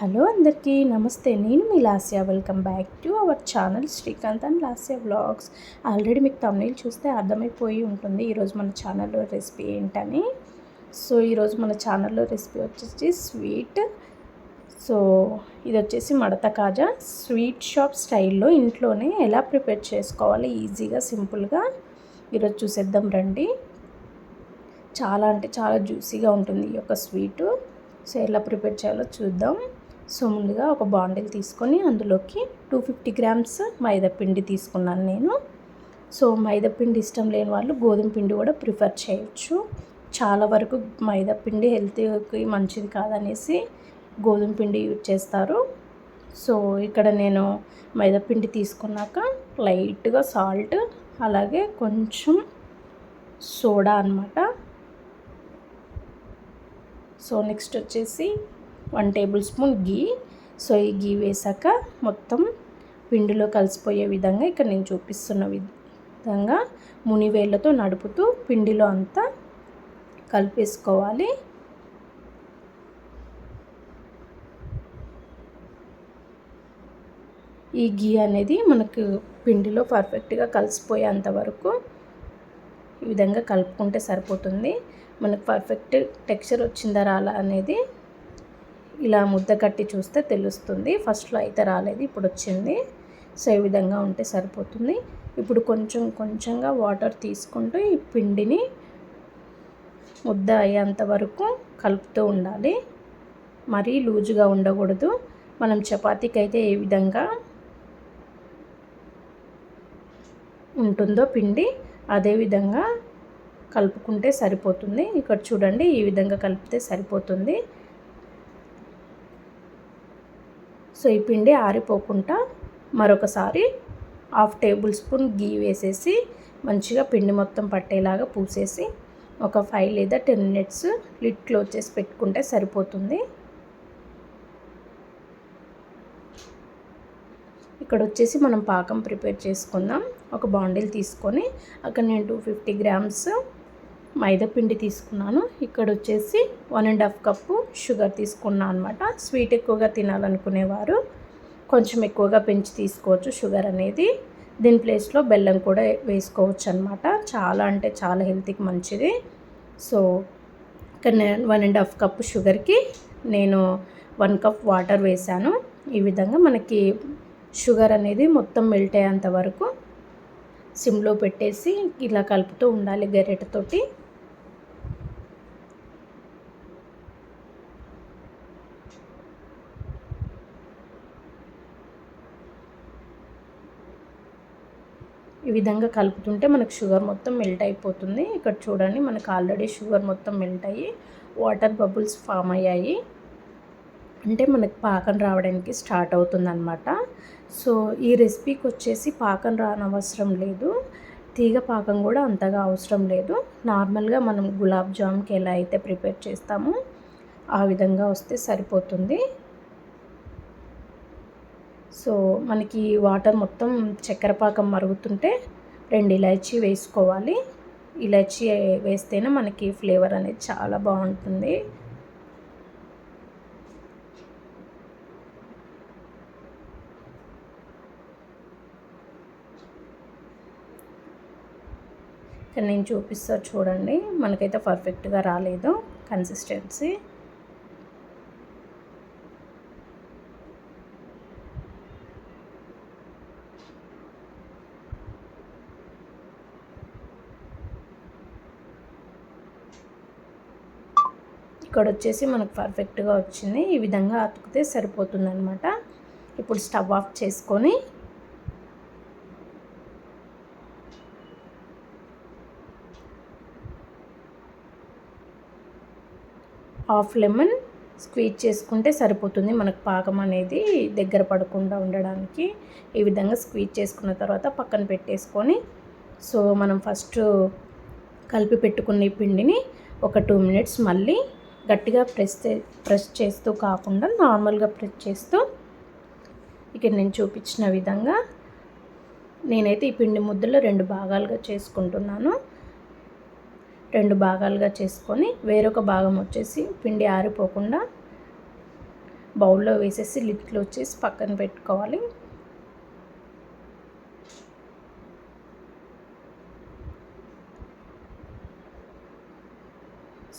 Hello అందరికీ నమస్తే నేను మీ Lasya. Welcome back to our channel Srikanth and Lasya vlogs. Already మీకు తమిళ చూస్తే అర్థమైపోయి ఉంటుంది ఈరోజు మన ఛానల్లో రెసిపీ ఏంటని. సో ఈరోజు మన ఛానల్లో రెసిపీ వచ్చేసి స్వీట్. సో ఇది వచ్చేసి మడత కాజా. స్వీట్ షాప్ స్టైల్లో ఇంట్లోనే ఎలా ప్రిపేర్ చేసుకోవాలి? ఈజీగా సింపుల్గా. ఈరోజు చూసేద్దాం రండి. చాలా అంటే చాలా జ్యూసీగా ఉంటుంది ఈ యొక్క స్వీటు. సో ఎలా ప్రిపేర్ చేయాలో చూద్దాం. సో ముందుగా ఒక బాండిల్ తీసుకొని అందులోకి టూ ఫిఫ్టీ గ్రామ్స్ మైదాపిండి తీసుకున్నాను నేను. సో మైదాపిండి ఇష్టం లేని వాళ్ళు గోధుమ పిండి కూడా ప్రిఫర్ చేయొచ్చు. చాలా వరకు మైదాపిండి హెల్త్కి మంచిది కాదనేసి గోధుమ పిండి యూజ్ చేస్తారు. సో ఇక్కడ నేను మైదాపిండి తీసుకున్నాక లైట్గా సాల్ట్ అలాగే కొంచెం సోడా అనమాట సో నెక్స్ట్ వచ్చేసి వన్ టేబుల్ స్పూన్ గీ సో ఈ గీ వేసాక మొత్తం పిండిలో కలిసిపోయే విధంగా ఇక్కడ నేను చూపిస్తున్న విధంగా మునివేళ్ళతో నడుపుతూ పిండిలో అంతా కలిపేసుకోవాలి. ఈ గీ అనేది మనకు పిండిలో పర్ఫెక్ట్గా కలిసిపోయేంత వరకు ఈ విధంగా కలుపుకుంటే సరిపోతుంది. మనకు పర్ఫెక్ట్ టెక్స్చర్ వచ్చిందా రాలా అనేది ఇలా ముద్ద కట్టి చూస్తే తెలుస్తుంది. ఫస్ట్లో అయితే రాలేదు ఇప్పుడు వచ్చింది. సో ఈ విధంగా ఉంటే సరిపోతుంది. ఇప్పుడు కొంచెం కొంచెంగా వాటర్ తీసుకుంటూ ఈ పిండిని ముద్ద అయ్యేంత వరకు కలుపుతూ ఉండాలి. మరీ లూజుగా ఉండకూడదు. మనం చపాతీకి అయితే ఏ విధంగా ఉంటుందో పిండి అదేవిధంగా కలుపుకుంటే సరిపోతుంది. ఇక్కడ చూడండి ఈ విధంగా కలిపితే సరిపోతుంది. సో ఈ పిండి ఆరిపోకుండా మరొకసారి హాఫ్ టేబుల్ స్పూన్ గీ వేసేసి మంచిగా పిండి మొత్తం పట్టేలాగా పూసేసి ఒక ఫైవ్ లేదా టెన్ మినిట్స్ లిడ్ క్లోజ్ చేసి పెట్టుకుంటే సరిపోతుంది. ఇక్కడ వచ్చేసి మనం పాకం ప్రిపేర్ చేసుకుందాం. ఒక బాండిల్ తీసుకొని అక్కడ నేను టూ ఫిఫ్టీ గ్రామ్స్ మైదా పిండి తీసుకున్నాను. ఇక్కడ వచ్చేసి one and half cup sugar తీసుకున్నాను అనమాట స్వీట్ ఎక్కువగా తినాలనుకునేవారు. కొంచెం ఎక్కువగా పెంచి తీసుకోవచ్చు షుగర్ అనేది. దీని ప్లేస్లో బెల్లం కూడా వేసుకోవచ్చు అనమాట చాలా అంటే చాలా హెల్త్కి మంచిది. సో ఇక్కడ వన్ అండ్ హాఫ్ కప్పు షుగర్కి నేను వన్ కప్ వాటర్ వేసాను ఈ విధంగా మనకి షుగర్ అనేది మొత్తం మెల్ట్ అయ్యేంత వరకు సిమ్లో పెట్టేసి ఇలా కలుపుతూ ఉండాలి గరిటెతోటి. ఈ విధంగా కలుపుతుంటే మనకు షుగర్ మొత్తం మెల్ట్ అయిపోతుంది. ఇక్కడ చూడండి మనకు ఆల్రెడీ షుగర్ మొత్తం మెల్ట్ అయ్యి వాటర్ బబుల్స్ ఫామ్ అయ్యాయి. అంటే మనకు పాకం రావడానికి స్టార్ట్ అవుతుంది అనమాట సో ఈ రెసిపీకి వచ్చేసి పాకం రానవసరం లేదు. తీగ పాకం కూడా అంతగా అవసరం లేదు. నార్మల్గా మనం గులాబ్ జామ్కి ఎలా అయితే ప్రిపేర్ చేస్తామో ఆ విధంగా వస్తే సరిపోతుంది. సో మనకి వాటర్ మొత్తం చక్కెర పాకం మరుగుతుంటే రెండు ఇలాచీ వేసుకోవాలి. ఇలాచీ వేస్తేనే మనకి ఫ్లేవర్ అనేది చాలా బాగుంటుంది. ఇక్కడ నేను చూపిస్తా చూడండి. మనకైతే పర్ఫెక్ట్గా రాలేదు. కన్సిస్టెన్సీ ఇక్కడ వచ్చేసి మనకు పర్ఫెక్ట్గా వచ్చింది. ఈ విధంగా అతుకుతే సరిపోతుంది అనమాట ఇప్పుడు స్టవ్ ఆఫ్ చేసుకొని హాఫ్ లెమన్ స్క్వీజ్ చేసుకుంటే సరిపోతుంది మనకు పాకం అనేది దగ్గర పడకుండా ఉండడానికి. ఈ విధంగా స్క్వీజ్ చేసుకున్న తర్వాత పక్కన పెట్టేసుకొని సో మనం ఫస్ట్ కలిపి పెట్టుకున్న పిండిని ఒక టూ మినిట్స్ మళ్ళీ గట్టిగా ప్రెస్ ప్రెస్ చేస్తూ కాకుండా నార్మల్గా ప్రెస్ చేస్తూ ఇక్కడ నేను చూపించిన విధంగా నేనైతే ఈ పిండి ముద్దలో రెండు భాగాలుగా చేసుకుంటున్నాను. రెండు భాగాలుగా చేసుకొని వేరొక భాగం వచ్చేసి పిండి ఆరిపోకుండా బౌల్లో వేసేసి లిట్లు వచ్చేసి పక్కన పెట్టుకోవాలి.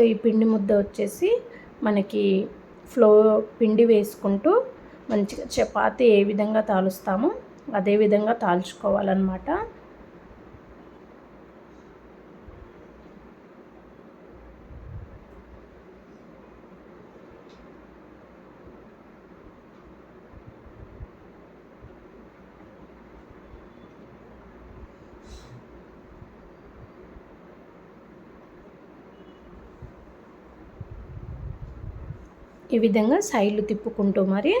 సో ఈ పిండి ముద్ద వచ్చేసి మనకి ఫ్లో పిండి వేసుకుంటూ మంచిగా చపాతి ఏ విధంగా తాలుస్తామో అదే విధంగా తాల్చుకోవాలన్నమాట. ఈ విధంగా సైడ్లు తిప్పుకుంటూ మరి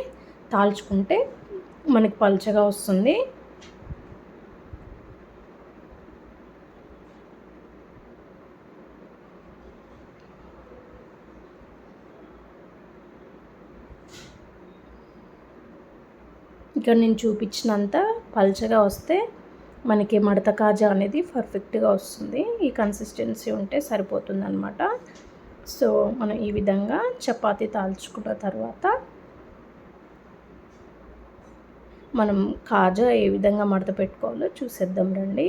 తాల్చుకుంటే మనకి పల్చగా వస్తుంది. ఇక్కడ నేను చూపించినంత పల్చగా వస్తే మనకి మడత కాజా అనేది పర్ఫెక్ట్గా వస్తుంది. ఈ కన్సిస్టెన్సీ ఉంటే సరిపోతుంది అనమాట సో మనం ఈ విధంగా చపాతి తాల్చుకున్న తర్వాత మనం కాజా ఏ విధంగా మడత పెట్టుకోవాలో చూసేద్దాం రండి.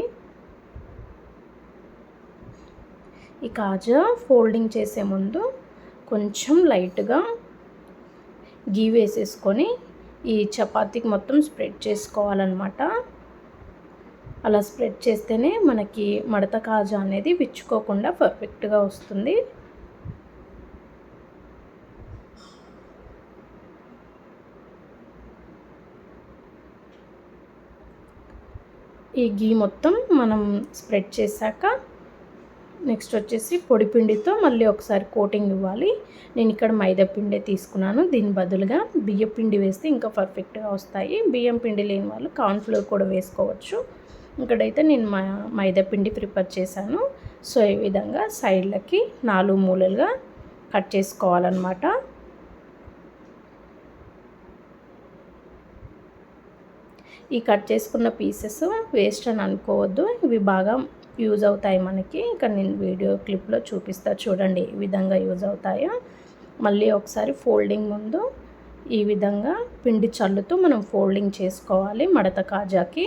ఈ కాజా ఫోల్డింగ్ చేసే ముందు కొంచెం లైట్గా గీ వేసేసుకొని ఈ చపాతీకి మొత్తం స్ప్రెడ్ చేసుకోవాలన్నమాట. అలా స్ప్రెడ్ చేస్తేనే మనకి మడత కాజా అనేది విచ్చుకోకుండా పర్ఫెక్ట్గా వస్తుంది. ఈ గీ మొత్తం మనం స్ప్రెడ్ చేశాక నెక్స్ట్ వచ్చేసి పొడి పిండితో మళ్ళీ ఒకసారి కోటింగ్ ఇవ్వాలి. నేను ఇక్కడ మైదాపిండే తీసుకున్నాను. దీని బదులుగా బియ్యం పిండి వేస్తే ఇంకా పర్ఫెక్ట్గా వస్తాయి. బియ్యం పిండి లేని వాళ్ళు కార్న్ఫ్లోర్ కూడా వేసుకోవచ్చు. ఇక్కడైతే నేను మైదా పిండి ప్రిపేర్ చేశాను. సో ఈ విధంగా సైడ్లకి నాలుగు మూలలుగా కట్ చేసుకోవాలన్నమాట. ఈ కట్ చేసుకున్న పీసెస్ వేస్ట్ అని అనుకోవద్దు. ఇవి బాగా యూజ్ అవుతాయి మనకి. ఇక్కడ నేను వీడియో క్లిప్లో చూపిస్తా. చూడండి ఈ విధంగా యూజ్ అవుతాయో. మళ్ళీ ఒకసారి ఫోల్డింగ్ ముందు ఈ విధంగా పిండి చల్లుతూ మనం ఫోల్డింగ్ చేసుకోవాలి మడత కాజాకి.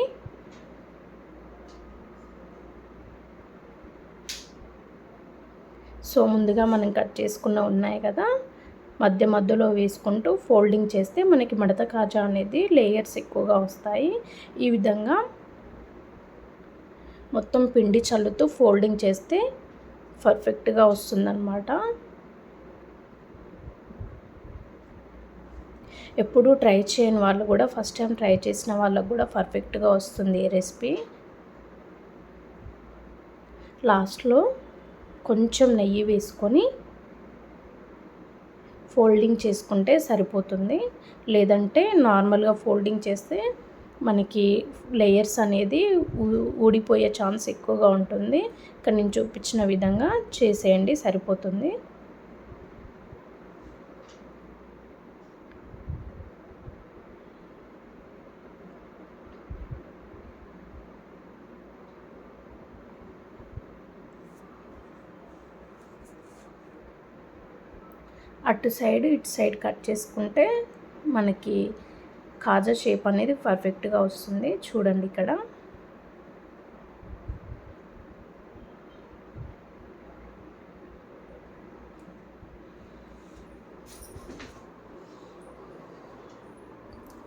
సో ముందుగా మనం కట్ చేసుకున్న ఉన్నాయి కదా. మధ్య మధ్యలో వేసుకుంటూ ఫోల్డింగ్ చేస్తే మనకి మడత కాజా అనేది లేయర్స్ ఎక్కువగా వస్తాయి. ఈ విధంగా మొత్తం పిండి చల్లుతూ ఫోల్డింగ్ చేస్తే పర్ఫెక్ట్గా వస్తుందన్నమాట. ఎప్పుడూ ట్రై చేయని వాళ్ళు కూడా ఫస్ట్ టైం ట్రై చేసిన వాళ్ళకు కూడా పర్ఫెక్ట్గా వస్తుంది ఈ రెసిపీ. లాస్ట్లో కొంచెం నెయ్యి వేసుకొని ఫోల్డింగ్ చేసుకుంటే సరిపోతుంది. లేదంటే నార్మల్గా ఫోల్డింగ్ చేస్తే మనకి లేయర్స్ అనేది ఊడిపోయే ఛాన్స్ ఎక్కువగా ఉంటుంది. ఇక్కడ నేను చూపించిన విధంగా చేసేయండి సరిపోతుంది. అటు సైడ్ ఇటు సైడ్ కట్ చేసుకుంటే మనకి కాజా షేప్ అనేది పర్ఫెక్ట్గా వస్తుంది. చూడండి ఇక్కడ.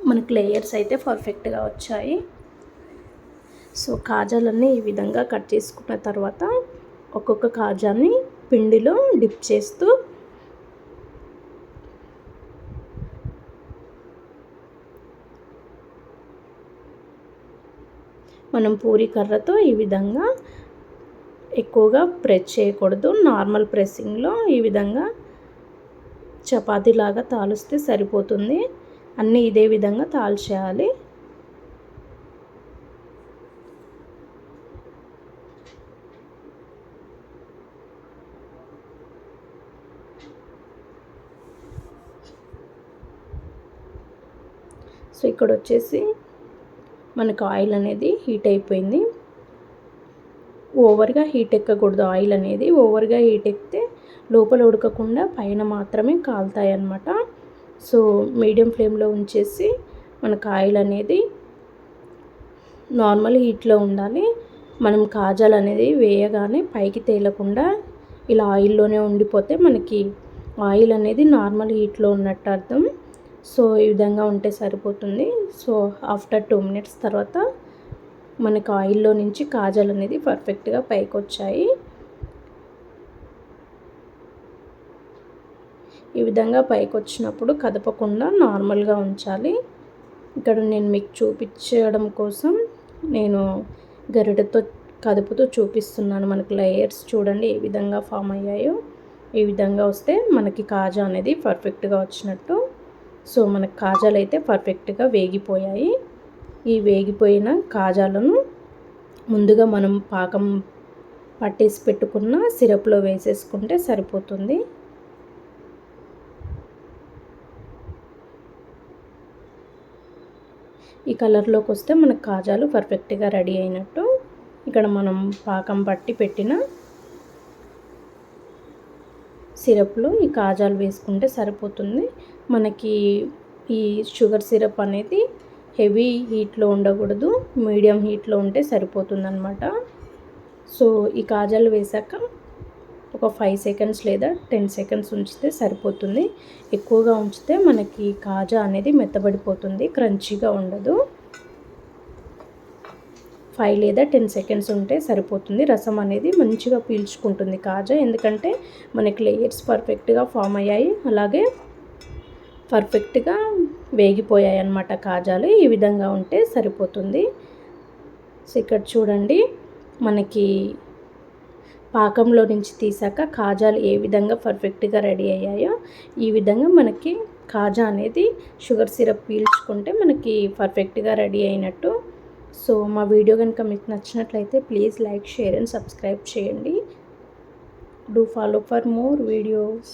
మనకు లేయర్స్ అయితే పర్ఫెక్ట్గా వచ్చాయి. సో కాజాలన్నీ ఈ విధంగా కట్ చేసుకున్న తర్వాత ఒక్కొక్క కాజాని పిండిలో డిప్ చేస్తూ మనం పూరి కర్రతో ఈ విధంగా ఎక్కువగా ప్రెస్ చేయకూడదు. నార్మల్ ప్రెస్సింగ్లో ఈ విధంగా చపాతీలాగా తాలుస్తే సరిపోతుంది. అన్నీ ఇదే విధంగా తాల్చేయాలి. సో ఇక్కడ వచ్చేసి మనకు ఆయిల్ అనేది హీట్ అయిపోయింది. ఓవర్గా హీట్ ఎక్కకూడదు ఆయిల్ అనేది. ఓవర్గా హీట్ ఎక్కితే లోపల ఉడకకుండా పైన మాత్రమే కాలుతాయి అన్నమాట సో మీడియం ఫ్లేమ్లో ఉంచేసి మనకు ఆయిల్ అనేది నార్మల్ హీట్లో ఉండాలి. మనం కాజాలు అనేది వేయగానే పైకి తేలకుండా ఇలా ఆయిల్లోనే ఉండిపోతే మనకి ఆయిల్ అనేది నార్మల్ హీట్లో ఉన్నట్టు అర్థం. సో ఈ విధంగా ఉంటే సరిపోతుంది. సో ఆఫ్టర్ టూ మినిట్స్ తర్వాత మనకు ఆయిల్లో నుంచి కాజాలు అనేది పర్ఫెక్ట్గా పైకి వచ్చాయి ఈ విధంగా పైకి వచ్చినప్పుడు కదపకుండా నార్మల్గా ఉంచాలి. ఇక్కడ నేను మీకు చూపించడం కోసం నేను గరిటతో కదుపుతూ చూపిస్తున్నాను. మనకు లేయర్స్ చూడండి ఏ విధంగా ఫామ్ అయ్యాయో. ఈ విధంగా వస్తే మనకి కాజా అనేది పర్ఫెక్ట్గా వచ్చినట్టు సో మన కాజాలు అయితే పర్ఫెక్ట్గా వేగిపోయాయి. ఈ వేగిపోయిన కాజాలను ముందుగా మనం పాకం పట్టేసి పెట్టుకున్న సిరప్లో వేసేసుకుంటే సరిపోతుంది. ఈ కలర్లోకి వస్తే మనకు కాజాలు పర్ఫెక్ట్గా రెడీ అయినట్టు. ఇక్కడ మనం పాకం పట్టి పెట్టిన సిరప్లో ఈ కాజాలు వేసుకుంటే సరిపోతుంది. మనకి ఈ షుగర్ సిరప్ అనేది హెవీ హీట్లో ఉండకూడదు మీడియం హీట్లో ఉంటే సరిపోతుంది అనమాట సో ఈ కాజాలు వేసాక ఒక ఫైవ్ సెకండ్స్ లేదా టెన్ సెకండ్స్ ఉంచితే సరిపోతుంది. ఎక్కువగా ఉంచితే మనకి కాజా అనేది మెత్తబడిపోతుంది క్రంచీగా ఉండదు. ఫైవ్ లేదా టెన్ సెకండ్స్ ఉంటే సరిపోతుంది. రసం అనేది మంచిగా పీల్చుకుంటుంది కాజా. ఎందుకంటే మనకి లేయర్స్ పర్ఫెక్ట్గా ఫామ్ అయ్యాయి. అలాగే పర్ఫెక్ట్గా వేగిపోయాయి అన్నమాట కాజాలు. ఈ విధంగా ఉంటే సరిపోతుంది. సో ఇక్కడ చూడండి. మనకి పాకంలో నుంచి తీసాక కాజాలు ఏ విధంగా పర్ఫెక్ట్గా రెడీ అయ్యాయో ఈ విధంగా మనకి కాజా అనేది షుగర్ సిరప్ పీల్చుకుంటే మనకి పర్ఫెక్ట్గా రెడీ అయినట్టు సో మా వీడియో కనుక మీకు నచ్చినట్లయితే please like share and subscribe చేయండి. Do follow for more videos.